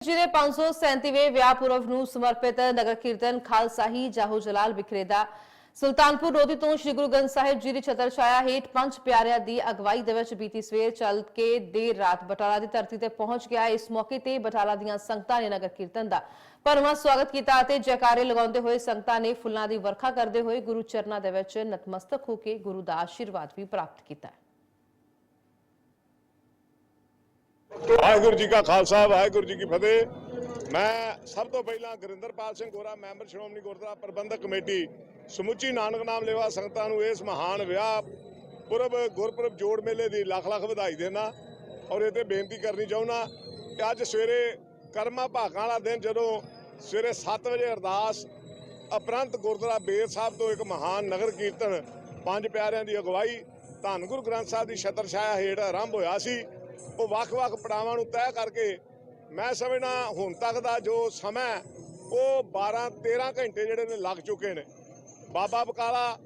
ਜਿਹੜੇ 537ਵੇਂ ਵਿਆਹ ਪੁਰਬ ਨੂੰ ਸਮਰਪਿਤ ਨਗਰ ਕੀਰਤਨ ਖਾਲਸਾ ਹੀ ਜਾਹੋ ਜਲਾਲ ਵਿਖਰੇ ਦਾ। ਸੁਲਤਾਨਪੁਰ ਲੋਧੀ ਤੋਂ ਸ੍ਰੀ ਗੁਰੂ ਗ੍ਰੰਥ ਸਾਹਿਬ ਜੀ ਦੀ ਛਤਰ ਛਾਇਆ ਹੇਠ ਪੰਜ ਪਿਆਰਿਆਂ ਦੀ ਅਗਵਾਈ ਦੇ ਵਿੱਚ ਬੀਤੀ ਸਵੇਰ ਚੱਲ ਕੇ ਦੇਰ ਰਾਤ ਬਟਾਲਾ ਦੀ ਧਰਤੀ ਤੇ ਪਹੁੰਚ ਗਿਆ। ਇਸ ਮੌਕੇ ਤੇ ਬਟਾਲਾ ਦੀਆਂ ਸੰਗਤਾਂ ਨੇ ਨਗਰ ਕੀਰਤਨ ਦਾ ਭਰਵਾਂ ਸਵਾਗਤ ਕੀਤਾ ਅਤੇ ਜੈਕਾਰੇ ਲਗਾਉਂਦੇ ਹੋਏ ਸੰਗਤਾਂ ਨੇ ਫੁੱਲਾਂ ਦੀ ਵਰਖਾ ਕਰਦੇ ਹੋਏ ਗੁਰੂ ਚਰਨਾਂ ਦੇ ਵਿੱਚ ਨਤਮਸਤਕ ਹੋ ਕੇ ਗੁਰੂ ਦਾ ਆਸ਼ੀਰਵਾਦ ਵੀ ਪ੍ਰਾਪਤ ਕੀਤਾ। ਵਾਹਿਗੁਰੂ ਜੀ ਕਾ ਖਾਲਸਾ, ਵਾਹਿਗੁਰੂ ਜੀ ਕੀ ਫਤਿਹ। ਮੈਂ ਸਭ ਤੋਂ ਪਹਿਲਾਂ ਗੁਰਿੰਦਰਪਾਲ ਸਿੰਘ ਗੋਰਾ, ਮੈਂਬਰ ਸ਼੍ਰੋਮਣੀ ਗੁਰਦੁਆਰਾ ਪ੍ਰਬੰਧਕ ਕਮੇਟੀ, ਸਮੁੱਚੀ ਨਾਨਕ ਨਾਮ ਲੇਵਾ ਸੰਗਤਾਂ ਨੂੰ ਇਸ ਮਹਾਨ ਵਿਆਹ ਪੁਰਬ, ਗੁਰਪੁਰਬ ਜੋੜ ਮੇਲੇ ਦੀ ਲੱਖ ਲੱਖ ਵਧਾਈ ਦੇਣਾ ਔਰ ਇਹ ਤੇ ਬੇਨਤੀ ਕਰਨੀ ਚਾਹੁੰਦਾ ਕਿ ਅੱਜ ਸਵੇਰੇ ਕਰਮਾ ਭਾਗਾਂ ਵਾਲਾ ਦਿਨ, ਜਦੋਂ ਸਵੇਰੇ 7 ਵਜੇ ਅਰਦਾਸ ਉਪਰੰਤ ਗੁਰਦੁਆਰਾ ਬੇਰ ਸਾਹਿਬ ਤੋਂ ਇੱਕ ਮਹਾਨ ਨਗਰ ਕੀਰਤਨ, ਪੰਜ ਪਿਆਰਿਆਂ ਦੀ ਅਗਵਾਈ, ਧੰਨ ਗੁਰੂ ਗ੍ਰੰਥ ਸਾਹਿਬ ਦੀ ਛਤਰ ਛਾਇਆ ਹੇਠ ਆਰੰਭ ਹੋਇਆ ਸੀ। ਉਹ ਵੱਖ-ਵੱਖ ਪੜਾਵਾਂ ਨੂੰ ਤੈਅ ਕਰਕੇ ਮੈਂ ਸਮਝਣਾ ਹੁਣ ਤੱਕ ਦਾ ਜੋ ਸਮਾਂ ਉਹ 12-13 ਘੰਟੇ ਜਿਹੜੇ ਨੇ ਲੱਗ ਚੁੱਕੇ ਨੇ। ਬਾਬਾ ਬਕਾਲਾ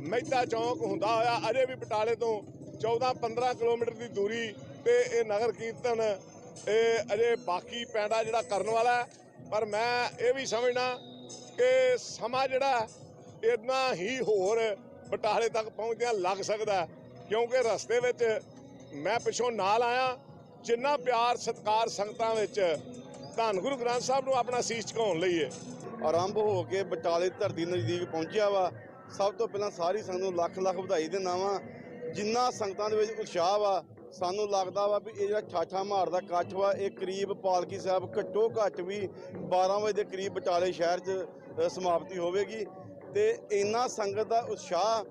ਮਹਿਤਾ ਚੌਂਕ ਹੁੰਦਾ ਹੋਇਆ, ਅਜੇ ਵੀ ਬਟਾਲੇ ਤੋਂ 14-15 ਕਿਲੋਮੀਟਰ ਦੀ ਦੂਰੀ ਤੇ ਇਹ ਨਗਰ ਕੀਰਤਨ, ਇਹ ਅਜੇ ਬਾਕੀ ਪੈਂਡਾ ਜਿਹੜਾ ਕਰਨ ਵਾਲਾ ਪਰ ਮੈਂ ਇਹ ਵੀ ਸਮਝਣਾ ਕਿ ਸਮਾਂ ਜਿਹੜਾ ਇਤਨਾ ਹੀ ਹੋਰ ਬਟਾਲੇ ਤੱਕ ਪਹੁੰਚਦਿਆਂ ਲੱਗ ਸਕਦਾ ਕਿਉਂਕਿ ਰਸਤੇ ਵਿੱਚ ਮੈਂ ਪਿੱਛੋਂ ਨਾਲ ਆਇਆ, ਜਿੰਨਾ ਪਿਆਰ, ਸਤਿਕਾਰ ਸੰਗਤਾਂ ਵਿੱਚ ਧੰਨ ਗੁਰੂ ਗ੍ਰੰਥ ਸਾਹਿਬ ਨੂੰ ਆਪਣਾ ਸੀਸ ਝੁਕਾਉਣ ਲਈ ਹੈ ਆਰੰਭ ਹੋ ਕੇ ਬਟਾਲੇ ਧਰਤੀ ਨਜ਼ਦੀਕ ਪਹੁੰਚਿਆ ਵਾ। ਸਭ ਤੋਂ ਪਹਿਲਾਂ ਸਾਰੀ ਸੰਗਤ ਨੂੰ ਲੱਖ ਲੱਖ ਵਧਾਈ ਦਿੰਦਾ ਵਾਂ। ਜਿੰਨਾ ਸੰਗਤਾਂ ਦੇ ਵਿੱਚ ਉਤਸ਼ਾਹ ਵਾ, ਸਾਨੂੰ ਲੱਗਦਾ ਵਾ ਵੀ ਇਹ ਜਿਹੜਾ ਠਾਠਾ ਮਾਰਦਾ ਇਕੱਠ ਵਾ, ਇਹ ਕਰੀਬ ਪਾਲਕੀ ਸਾਹਿਬ ਘੱਟੋ ਘੱਟ ਵੀ 12 ਵਜੇ ਦੇ ਕਰੀਬ ਬਟਾਲੇ ਸ਼ਹਿਰ 'ਚ ਸਮਾਪਤੀ ਹੋਵੇਗੀ। ਤੇ ਇੰਨਾ ਸੰਗਤ ਦਾ ਉਤਸ਼ਾਹ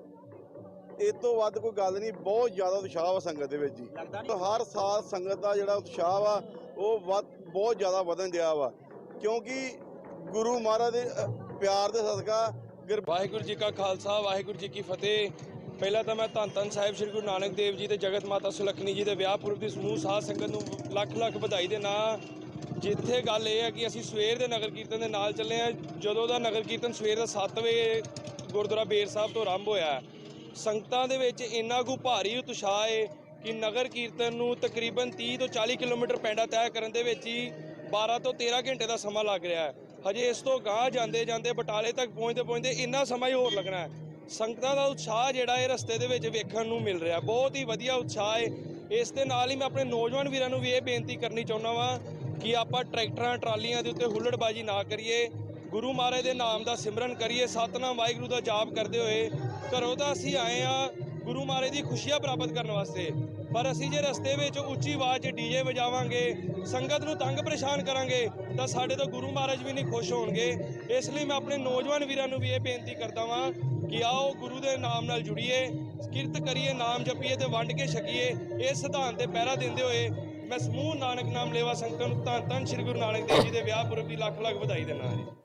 ਇਹ ਤੋਂ ਵੱਧ ਕੋਈ ਗੱਲ ਨਹੀਂ ਬਹੁਤ ਜ਼ਿਆਦਾ ਉਤਸ਼ਾਹ ਵਾ ਸੰਗਤ ਦੇ ਵਿੱਚ ਜੀ। ਹਰ ਸਾਲ ਸੰਗਤ ਦਾ ਜਿਹੜਾ ਉਤਸ਼ਾਹ ਵਾ ਉਹ ਵੱਧ ਬਹੁਤ ਜ਼ਿਆਦਾ ਵਧਣ ਡਿਆ ਵਾ। ਕਿਉਂਕਿ ਗੁਰੂ ਮਹਾਰਾਜ ਦੇ ਪਿਆਰ ਦੇ ਸਦਕਾ ਗੁਰ ਵਾਹਿਗੁਰੂ ਜੀ ਕਾ ਖਾਲਸਾ ਵਾਹਿਗੁਰੂ ਜੀ ਕੀ ਫਤਿਹ। ਪਹਿਲਾਂ ਤਾਂ ਮੈਂ ਧੰਨ ਧੰਨ ਸਾਹਿਬ ਸ੍ਰੀ ਗੁਰੂ ਨਾਨਕ ਦੇਵ ਜੀ ਤੇ ਜਗਤ ਮਾਤਾ ਸੁਲੱਖਣੀ ਜੀ ਦੇ ਵਿਆਹ ਪੁਰਬ ਦੀ ਸਮੂਹ ਸਾਧ ਸੰਗਤ ਨੂੰ ਲੱਖ ਲੱਖ ਵਧਾਈ ਦੇਣਾ। ਜਿੱਥੇ ਗੱਲ ਇਹ ਹੈ ਕਿ ਅਸੀਂ ਸਵੇਰ ਦੇ ਨਗਰ ਕੀਰਤਨ ਦੇ ਨਾਲ ਚੱਲੇ ਆ। ਜਦੋਂ ਦਾ ਨਗਰ ਕੀਰਤਨ ਸਵੇਰ ਦਾ 7 ਵਜੇ ਗੁਰਦੁਆਰਾ ਬੇਰ ਸਾਹਿਬ ਤੋਂ ਆਰੰਭ ਹੋਇਆ ਹੈ। ਸੰਗਤਾਂ ਦੇ ਵਿੱਚ ਇੰਨਾ ਕੁ ਭਾਰੀ ਉਤਸ਼ਾਹ ਹੈ ਕਿ ਨਗਰ ਕੀਰਤਨ ਨੂੰ ਤਕਰੀਬਨ 30 ਤੋਂ 40 ਕਿਲੋਮੀਟਰ ਪੈਂਡਾ ਤੈਅ ਕਰਨ ਦੇ ਵਿੱਚ ਹੀ 12 ਤੋਂ 13 ਘੰਟੇ ਦਾ ਸਮਾਂ ਲੱਗ ਰਿਹਾ ਹੈ। ਹਜੇ ਇਸ ਤੋਂ ਗਾਂਹ ਜਾਂਦੇ ਜਾਂਦੇ ਬਟਾਲੇ ਤੱਕ ਪਹੁੰਚਦੇ ਪਹੁੰਚਦੇ ਇੰਨਾ ਸਮਾਂ ਹੀ ਹੋਰ ਲੱਗਣਾ ਹੈ। ਸੰਗਤਾਂ ਦਾ ਉਤਸ਼ਾਹ ਜਿਹੜਾ ਇਹ ਰਸਤੇ ਦੇ ਵਿੱਚ ਵੇਖਣ ਨੂੰ ਮਿਲ ਰਿਹਾ। ਬਹੁਤ ਹੀ ਵਧੀਆ ਉਤਸ਼ਾਹ ਹੈ ਇਸ ਦੇ ਨਾਲ ਹੀ ਮੈਂ ਆਪਣੇ ਨੌਜਵਾਨ ਵੀਰਾਂ ਨੂੰ ਵੀ ਇਹ ਬੇਨਤੀ ਕਰਨੀ ਚਾਹੁੰਦਾ ਵਾਂ ਕਿ ਆਪਾਂ ਟਰੈਕਟਰਾਂ, ਟਰਾਲੀਆਂ ਦੇ ਉੱਤੇ ਹੁੱਲੜਬਾਜੀ ਨਾ ਕਰੀਏ। ਗੁਰੂ ਮਹਾਰਾਜ ਦੇ ਨਾਮ ਦਾ ਸਿਮਰਨ ਕਰੀਏ, ਸਤਨਾਮ ਵਾਹਿਗੁਰੂ ਦਾ ਜਾਪ ਕਰਦੇ ਹੋਏ, ਘਰੋਂ ਤਾਂ ਅਸੀਂ ਆਏ ਆ ਗੁਰੂ ਮਹਾਰਾਜ ਦੀ ਖੁਸ਼ੀਆਂ ਪ੍ਰਾਪਤ ਕਰਨ ਵਾਸਤੇ। ਪਰ ਅਸੀਂ ਜੇ ਰਸਤੇ ਵਿੱਚ ਉੱਚੀ ਆਵਾਜ਼ 'ਚ ਡੀਜੇ ਵਜਾਵਾਂਗੇ, ਸੰਗਤ ਨੂੰ ਤੰਗ ਪਰੇਸ਼ਾਨ ਕਰਾਂਗੇ, ਤਾਂ ਸਾਡੇ ਤੋਂ ਗੁਰੂ ਮਹਾਰਾਜ ਵੀ ਨਹੀਂ ਖੁਸ਼ ਹੋਣਗੇ। ਇਸ ਲਈ ਮੈਂ ਆਪਣੇ ਨੌਜਵਾਨ ਵੀਰਾਂ ਨੂੰ ਵੀ ਇਹ ਬੇਨਤੀ ਕਰਦਾ ਵਾਂ ਕਿ ਆਓ ਗੁਰੂ ਦੇ ਨਾਮ ਨਾਲ ਜੁੜੀਏ, ਕਿਰਤ ਕਰੀਏ, ਨਾਮ ਜਪੀਏ ਤੇ ਵੰਡ ਕੇ ਛਕੀਏ। ਇਸ ਸਿਧਾਂਤ ਤੇ ਪਹਿਰਾ ਦਿੰਦੇ ਹੋਏ ਮੈਂ ਸਮੂਹ ਨਾਨਕ ਨਾਮ ਲੇਵਾ ਸੰਗਤਾਂ ਨੂੰ ਧੰਨ ਧੰਨ ਸ੍ਰੀ ਗੁਰੂ ਨਾਨਕ ਦੇਵ ਜੀ ਦੇ ਵਿਆਹ ਪੁਰਬ ਦੀ ਲੱਖ ਲੱਖ ਵਧਾਈ ਦਿੰਦਾ ਹਾਂ